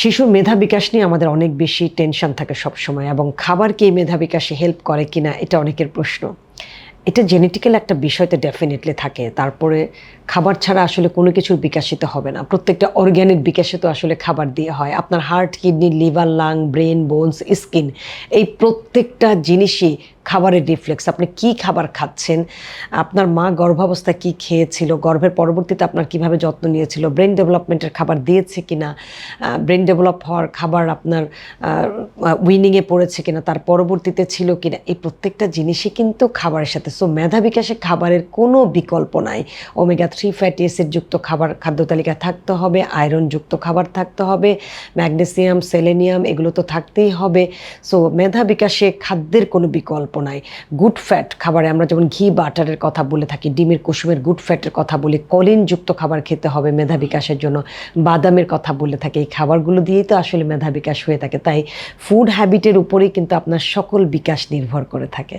শিশুর মেধা বিকাশ নিয়ে আমাদের অনেক বেশি টেনশন থাকে সবসময় এবং খাবার কি মেধা বিকাশে হেল্প করে কিনা এটা অনেকের প্রশ্ন। এটা জেনেটিক্যাল একটা বিষয় তো ডেফিনেটলি থাকে। তারপরে খাবার ছাড়া আসলে কোনো কিছুর বিকাশিত হবে না। প্রত্যেকটা অর্গ্যানিক বিকাশিত আসলে খাবার দিয়ে হয়। আপনার heart kidney liver lung brain bones skin এই প্রত্যেকটা জিনিসই খাবারের রিফ্লেক্স আপনি কি খাবার খাচ্ছেন? আপনার মা গর্ভাবস্থায় কি খেয়েছিল? গর্ভের পরবর্তীতে আপনার কীভাবে যত্ন নিয়েছিল? ব্রেন ডেভেলপমেন্টের খাবার দিয়েছে কিনা? ব্রেন ডেভেলপ হওয়ার খাবার আপনার উইনিংয়ে পড়েছে কিনা? তার পরবর্তীতে ছিল কিনা? এই প্রত্যেকটা জিনিসই কিন্তু খাবারের সাথে। সো মেধা বিকাশে খাবারের কোনো বিকল্প নাই। ওমেগা থ্রি ফ্যাটি অ্যাসিড যুক্ত খাবার খাদ্য তালিকায় থাকতে হবে আয়রন যুক্ত খাবার থাকতে হবে ম্যাগনেসিয়াম সেলেনিয়াম এগুলো তো থাকতেই হবে। সো মেধা বিকাশে খাদ্যের কোনো বিকল্প নাই গুড ফ্যাট খাবারে আমরা যেমন ঘি বাটারের কথা বলে থাকি, ডিমের, কুসুমের গুড ফ্যাটের কথা বলি কলিনযুক্ত খাবার খেতে হবে মেধা বিকাশের জন্য, বাদামের কথা বলে থাকি, এই খাবারগুলো দিয়েই তো আসলে মেধা বিকাশ হয়ে থাকে, তাই ফুড হ্যাবিটের উপরেই কিন্তু আপনার সকল বিকাশ নির্ভর করে থাকে।